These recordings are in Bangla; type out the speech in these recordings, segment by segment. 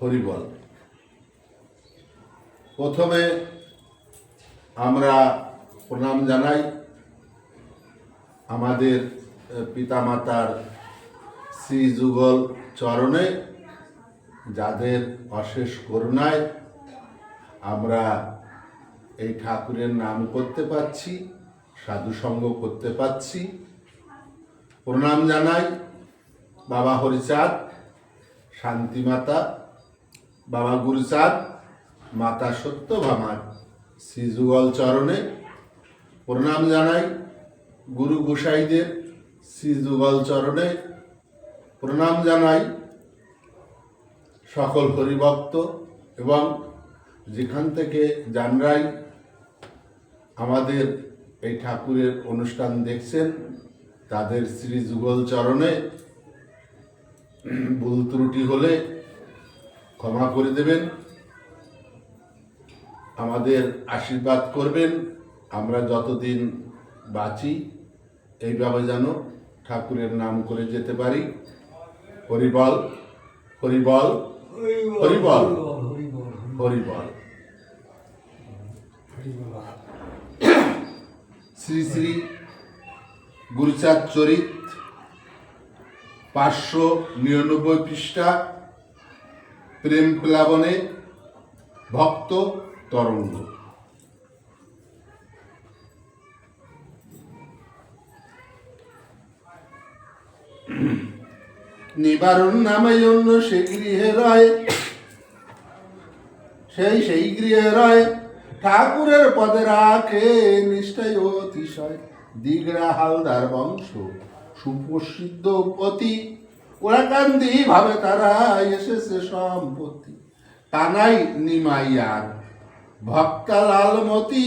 হরিবল। প্রথমে আমরা প্রণাম জানাই আমাদের পিতামাতার শ্রী যুগল চরণে, যাদের অশেষ করুণায় আমরা এই ঠাকুরের নাম করতে পারছি, সাধুসঙ্গ করতে পারছি। প্রণাম জানাই বাবা হরিচাঁদ, শান্তিমাতা বাবা গুরুচাঁদ, মাতা সত্য সত্যভামার শ্রীযুগল চরণে প্রণাম জানাই। গুরু গোসাইদের শ্রীযুগল চরণে প্রণাম জানাই। সকল হরিভক্ত এবং যেখান থেকে জানরাই আমাদের এই ঠাকুরের অনুষ্ঠান দেখছেন, তাদের শ্রী যুগল চরণে ভুল ত্রুটি হলে ক্ষমা করে দেবেন। আমাদের আশীর্বাদ করবেন। আমরা যতদিন বাঁচি এইভাবে যেন ঠাকুরের নাম করে যেতে পারি। হরিবল হরিবল হরিবল হরিবল। শ্রী শ্রী গুরুচাঁদ চরিত পাঁচশো নিরানব্বই পৃষ্ঠা প্রেম প্লাবনে ভক্ত তরঙ্গ। নিবারণ নামে অন্য সে গৃহে রয়। সেই সেই গৃহে রয়। ঠাকুরের পদে রাখে নিষ্ঠায় অতিশয়। দিগড়া হালদার বংশ, সুপ্রসিদ্ধ পতি ওরা ভাবে তারা এসেছে সম্পত্তি। কানাই নিমাইয়ার ভক্তা লালমতি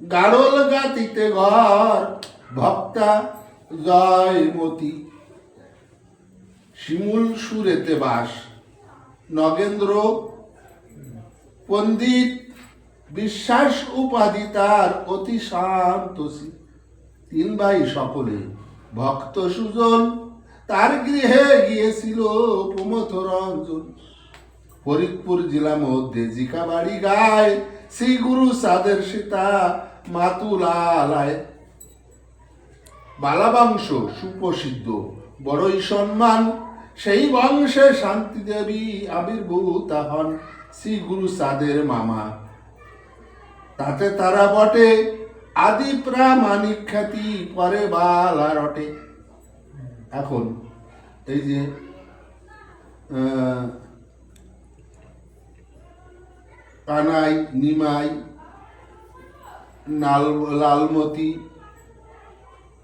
গাড়ল গাতিতে ঘর, ভক্তা জয়মতি। শিমুল সুরেতে বাস, নগেন্দ্র পণ্ডিত, বিশ্বাস উপাধি তার অতি শান্তসী তিন ভাই সকলে ভক্ত সুজন তার গৃহে গিয়েছিল প্রমথ রঞ্জন ফরিদপুর জেলা মধ্যে জিকা বাড়ি গায় শ্রী গুরু সাদের সীতা মাতুলালায়। বালাবংশ সুপ্রসিদ্ধ, বড়ই সম্মান। সেই বংশে শান্তি দেবী আবির্ভূতা হন শ্রী গুরু সাদের মামা। তাতে তারা বটে, আদি প্রামাণিক খ্যাতি পরে বালা রটে। এখন, এই যে কানাই, নিমাই, নাল, লালমতি,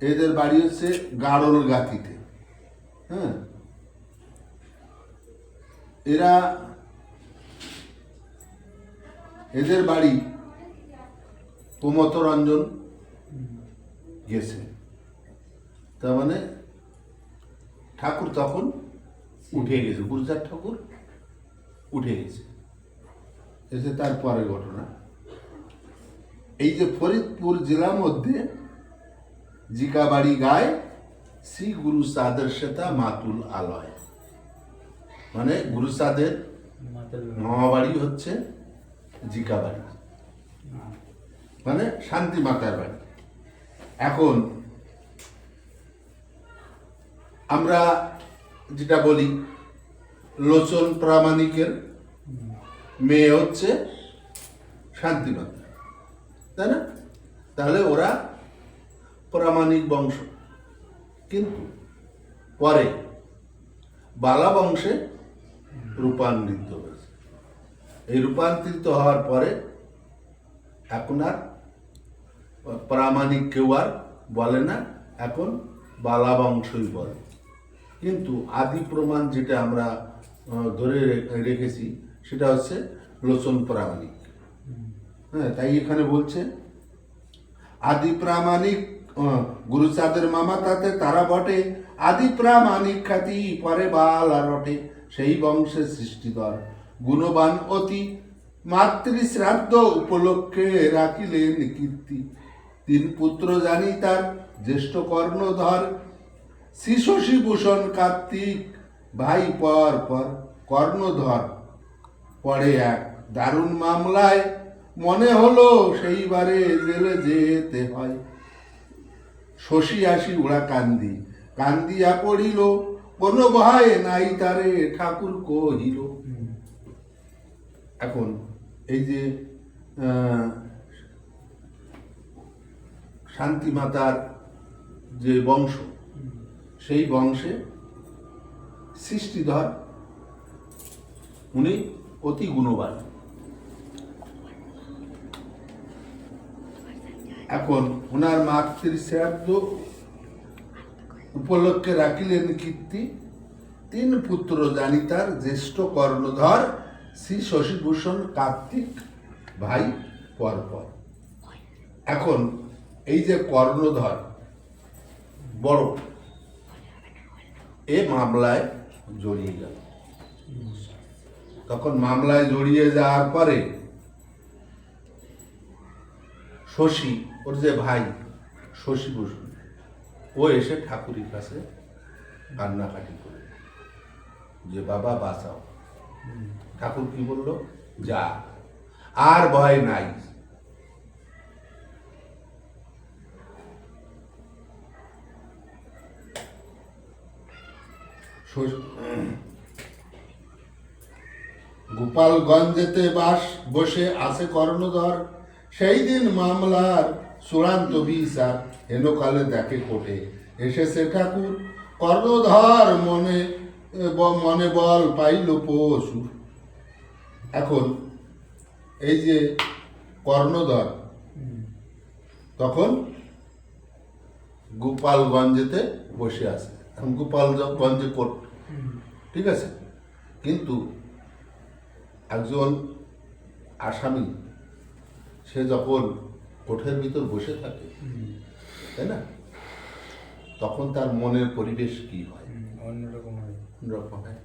এদের বাড়ি হচ্ছে গাড়ল গাতিতে হ্যাঁ? এরা এদের বাড়ি প্রমথরঞ্জন গেছে। তার মানে ঠাকুর তখন উঠে গেছে গুরুজার ঠাকুর উঠে গেছে। এসে তার পরের ঘটনা। এই যে ফরিদপুর জেলার মধ্যে জিকাবাড়ি গায় শ্রী গুরু সাদের সেতা মাতুল আলয়। মানে গুরু সাদের মামাবাড়ি হচ্ছে জিকাবাড়ি। মানে শান্তি মাতার বাড়ি। এখন আমরা যেটা বলি, লোচন প্রামাণিকের মেয়ে হচ্ছে শান্তিমাতা তাই না? তাহলে ওরা প্রামাণিক বংশ। কিন্তু পরে বালা বংশে রূপান্তরিত হয়েছে। এই রূপান্তরিত হওয়ার পরে এখন আর প্রামাণিক কেউ আর বলে না, এখন বালা বংশই বলে। কিন্তু আদি প্রমাণ যেটা আমরা ধরে রেখেছি, সেটা হচ্ছে লোচন প্রামাণিক। হ্যাঁ তাই এখানে বলছে, আদি প্রামাণিক গুরুচাঁদের মামা তাতে তারা বটে, আদি প্রামাণিক খ্যাতি পরে বাল আর রটে সেই বংশে সৃষ্টিকর গুণবান অতি মাতৃ শ্রাদ্ধ উপলক্ষে রাখিলেন কীর্তি। তিন পুত্র জানি তার, জ্যেষ্ঠ কর্ণধর শিশী ভূষণ কার্তিক ভাই পর পর কর্ণধর। পরে এক দারুণ মামলায় মনে হলো সেইবারে জেলে যেতে হয়। শশী আসি ওরা কান্দি কান্দিয়া পড়িল কোনো ভয় নাই তারে ঠাকুর কহিল। এখন এই যে আহ, শান্তি মাতার যে বংশ সেই বংশে সৃষ্টিধর, উনি অতি গুণবান। এখন ওনার মাতৃশ্রাদ্ধ উপলক্ষে রাখিলেন কীর্তি। তিন পুত্র জানিতার জ্যেষ্ঠ কর্ণধর, শ্রী শশীভূষণ কার্তিক ভাই পরপর। এখন এই যে কর্ণধর, বড় এ মামলায় জড়িয়ে গেল। তখন মামলায় জড়িয়ে যাওয়ার পরে শশী, ওর যে ভাই, শশী বসু, ও এসে ঠাকুরের কাছে কান্নাকাটি করে। যে, বাবা, বাঁচাও। ঠাকুর কি বলল? যা। আর ভয় নাই শশ- গোপালগঞ্জেতে বাস বসে আছে কর্ণধর। সেই দিন মামলার চূড়ান্ত বিচার হেনকালে দেখে কোটে। এসেছে ঠাকুর। কর্ণধর মনে মনে বল পাইল পশু। এখন এই যে কর্ণধর, তখন গোপালগঞ্জেতে বসে আছে। এখন গোপালগঞ্জে কোর্ট ঠিক আছে? কিন্তু একজন আসামি সে যখন কোঠের ভিতর বসে থাকে তাই না? তখন তার মনের পরিবেশ কি হয়? অন্যরকম হয়। রকম হয়।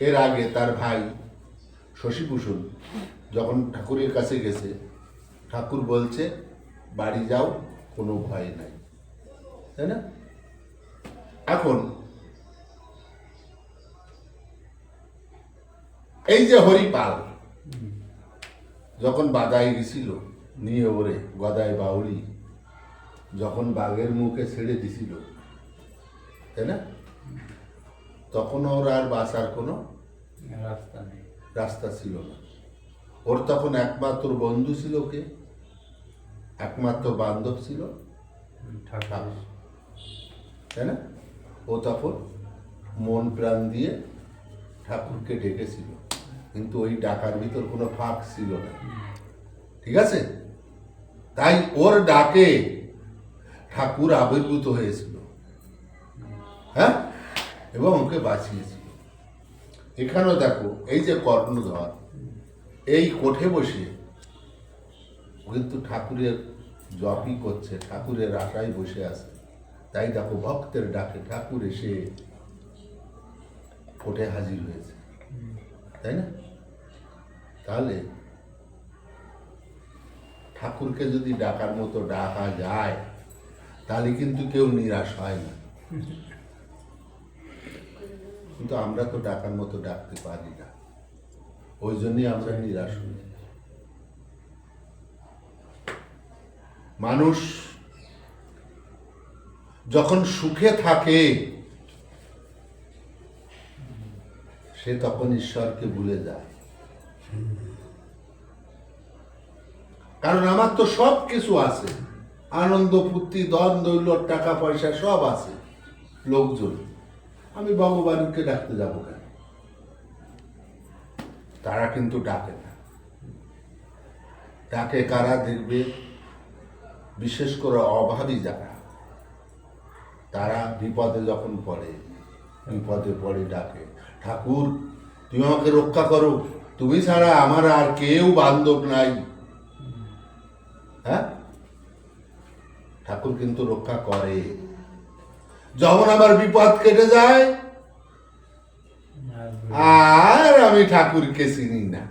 এর আগে তার ভাই শশীভূষণ যখন ঠাকুরের কাছে গেছে ঠাকুর বলছে বাড়ি যাও কোনো ভয় নাই। তাই না? এখন এই যে হরিপাল যখন বাদায় গেছিল নিয়ে ওরে গদায় বাউরি যখন বাঘের মুখে ছেড়ে দিছিল তাই না? তখন ওর আর বাঁচার কোনো রাস্তা নেই। রাস্তা ছিল না। ওর তখন একমাত্র বন্ধু ছিল কে? একমাত্র বান্ধব ছিল? ঠাকুর। ঠাকুর। তাই না? ও তখন মন প্রাণ দিয়ে ঠাকুরকে ডেকেছিল। কিন্তু ওই ডাকার ভিতর কোনো ফাঁক ছিল না। ঠিক আছে? তাই ওর ডাকে ঠাকুর আবির্ভূত হয়েছিল। হ্যাঁ? এবং ওকে বাঁচিয়েছিল। এখানেও দেখো, এই যে কর্ণধর, এই কোঠে বসে কিন্তু ঠাকুরের জপই করছে, ঠাকুরের আশায় বসে আছে। তাই দেখো, ভক্তের ডাকে ঠাকুর এসে কোঠে হাজির হয়েছে। তাই না? তাহলে ঠাকুরকে যদি ডাকার মতো ডাকা যায়, তাহলে কিন্তু কেউ নিরাশ হয় না। কিন্তু আমরা তো ডাকার মতো ডাকতে পারি না। ওই জন্যই আমরা নিরাশ হই। মানুষ যখন সুখে থাকে, সে তখন ঈশ্বরকে ভুলে যায়। কারণ আমার তো সব কিছু আছে। আনন্দ, ফুর্তি দন দৌলত, টাকা, পয়সা সব আছে লোকজন। আমি ভগবানকে ডাকতে যাব কেন? তারা কিন্তু ডাকে না। ডাকে কারা দেখবে? বিশেষ করে অভাবী যারা। তারা বিপদে যখন পড়ে, বিপদে পড়ে ডাকে, ঠাকুর, তুমি আমাকে রক্ষা করো। তুমি ছাড়া আমার আর কেউ বান্ধব নাই। হ্যাঁ? ঠাকুর কিন্তু রক্ষা করে। যখন আমার বিপদ কেটে যায়, আর আমি ঠাকুরকে চিনি না।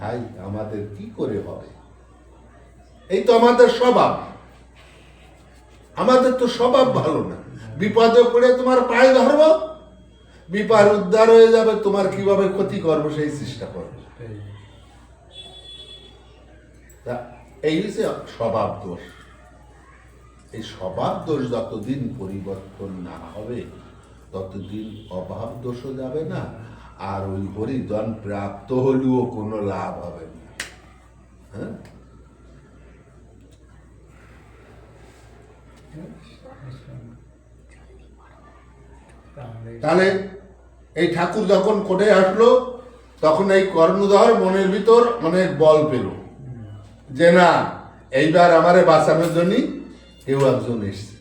ভাই, আমাদের কি করে হবে? এই তো আমাদের স্বভাব। আমাদের তো স্বভাব ভালো না। বিপদে পড়ে তোমার পায়ে ধরবো? বিপার উদ্ধার হয়ে যাবে, তোমার কীভাবে ক্ষতি করব সেই চেষ্টা করব। এই হচ্ছে স্বভাব দোষ। এই স্বভাব দোষ যতদিন পরিবর্তন না হবে, ততদিন অভাব দোষও যাবে না, আর ওই হরিজন প্রাপ্ত হলেও কোনো লাভ হবে না। হ্যাঁ? তাহলে এই ঠাকুর যখন কোটে আসলো, তখন এই কর্ণধর মনের ভিতর অনেক বল পেল। যে না, এইবার আমারে বাঁচানোর জন্য কেউ একজন এসছে।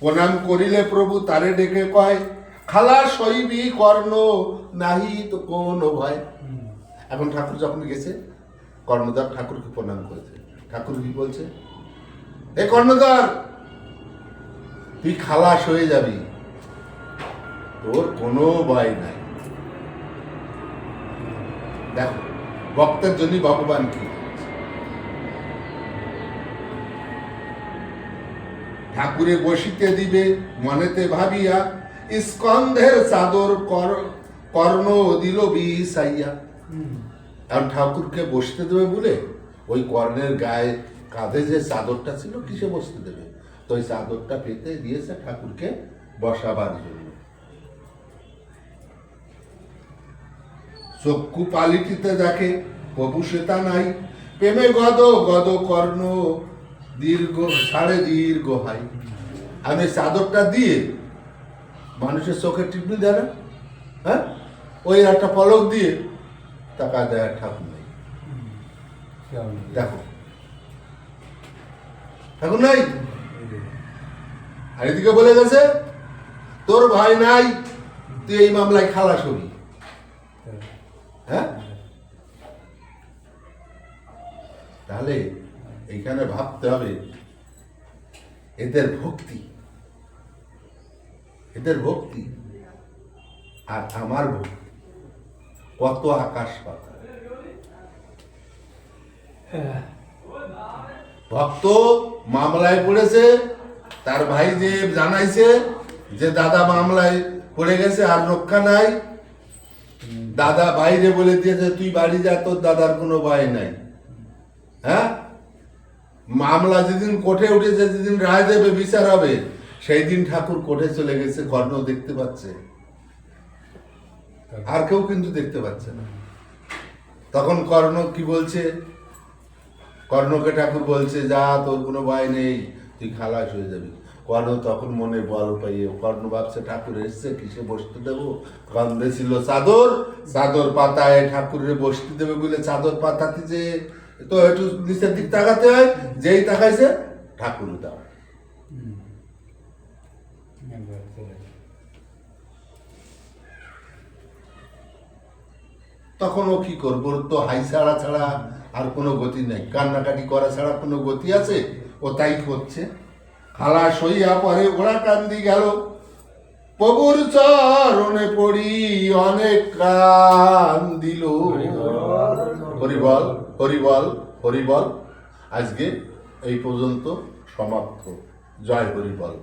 প্রণাম করিলে প্রভু তারে ডেকে কয়, খালা শৈবী কর্ণ নাহি তো কোন ভয়। এখন ঠাকুর যখন গেছে, কর্ণধর ঠাকুরকে প্রণাম করেছে। ঠাকুর কি বলছে, এ কর্ণধর, তুই খালাস হয়ে যাবি। তোর কোনো ভয় নাই। দেখো, ভক্তের জন্য ভগবান কি? ঠাকুরে বসিতে দিবে মনেতে ভাবিয়া, স্কন্ধের চাদর কর্ণ দিল বিষাইয়া। এখন ঠাকুরকে বসতে দেবে বলে ওই কর্ণের গায়ে কাঁধে যে চাদরটা ছিল, কিসে বসতে দেবে? তো ওই চাদরটা পেতে দিয়েছে ঠাকুরকে বসাবার জন্য। চক্ষু পালিটিতে দেখে প্রভু সেতা নাই, প্রেমে গদ গদ কর্ণ দীর্ঘ সাড়ে দীর্ঘ হাই। আমি চাদরটা দিয়ে মানুষের চোখে টিপনি দেয় না? হ্যাঁ? ওই একটা পলক দিয়ে টাকা দেয় ঠাকুর নেই। দেখো। ঠাকুর নাই? আর এদিকে বলে গেছে, তোর ভাই নাই, তুই এই মামলায় খালাস হবি। হ্যাঁ? তাহলে এইখানে ভাবতে হবে এদের ভক্তি এদের ভক্তি আর আমার ভক্তি কত আকাশ পাতা? ভক্ত মামলায় পড়েছে তার ভাই যে জানাইছে যে দাদা মামলায় পড়ে গেছে আর রক্ষা নাই দাদা বাইরে বলে দিয়েছে, তুই বাড়ি যা, তোর দাদার কোনো ভয় নাই। হ্যাঁ? মামলা যেদিন কোর্টে উঠেছে, যেদিন রায় দেবে বিচার হবে সেই দিন ঠাকুর কোর্টে চলে গেছে কর্ণ দেখতে পাচ্ছে। আর কেউ কিন্তু দেখতে পাচ্ছে না। তখন কর্ণ কি বলছে? কর্ণকে ঠাকুর বলছে, যা, তোর কোনো ভয় নেই, তুই খালাস হয়ে যাবি। কর্ণ তখন মনে বল পাইয়ে, কর্ণ ভাবছে, ঠাকুর এসছে, কিসে বসতে দেবো? কন্দে ছিল, চাদর চাদর পাতায় ঠাকুরের বসতে দেবে বলে চাদর পাতাতে যে, তো একটু নিচের দিক তাকাতে হয়, যেই তাকাইছে, ঠাকুর দাও। তখন ও কি করব? তো হাই ছাড়া ছাড়া আর কোনো গতি নেই। কান্নাকাটি করা ছাড়া কোনো গতি আছে? ও তাই করছে। খালা সইয়া পরে ঘোড়া কান্দি গেল। প্রভুর চরণে পড়ি অনেক কান দিল। হরিবল হরিবল হরিবল। আজকে এই পর্যন্ত সমাপ্ত। জয় হরিবল।